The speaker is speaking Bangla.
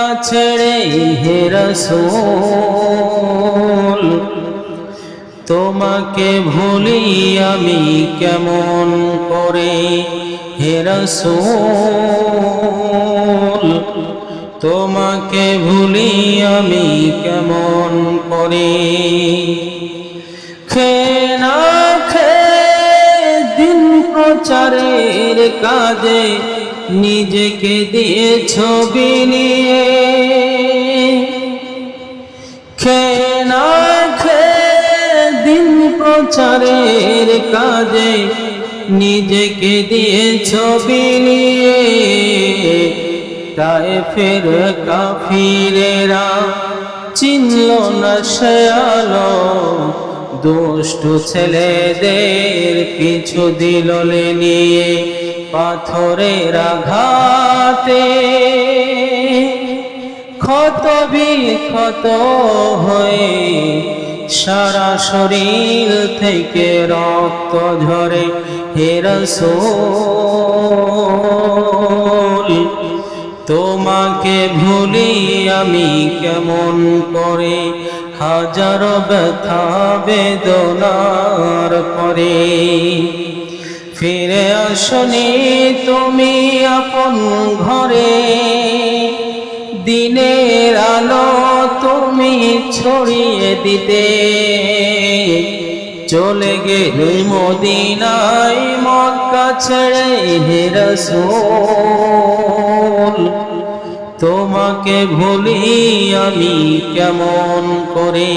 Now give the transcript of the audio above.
মক্কা ছেড়ে হেরসোল তোমাকে ভুলি আমি কেমন করে? হেরসোল তোমাকে ভুলি আমি কেমন করে? খে না খে দিন প্রচারের কাজে নিজেকে দিয়ে ছবি নিয়ে খে না দিন প্রচারের কাজে নিজেকে দিয়ে ছবি নিয়ে তাই ফের কাফিরেরা চিনল না সে আলো। দুষ্টু ছেলেদের কিছু দিললে নিয়ে। পাথরের আঘাতে ক্ষত বিক্ষত হয়ে সারা শরীর থেকে রক্ত ঝরে হেরসোল তোমাকে ভুলি আমি কেমন করে? হাজার ব্যথা বেদনার পরে ফিরে আসনি তুমি আপন ঘরে। দিনের আলো তুমি ছড়িয়ে দিতে। চলে গেলে মদিনায় মক্কা ছেড়ে হেরসোল তোমাকে ভুলি আমি কেমন করে?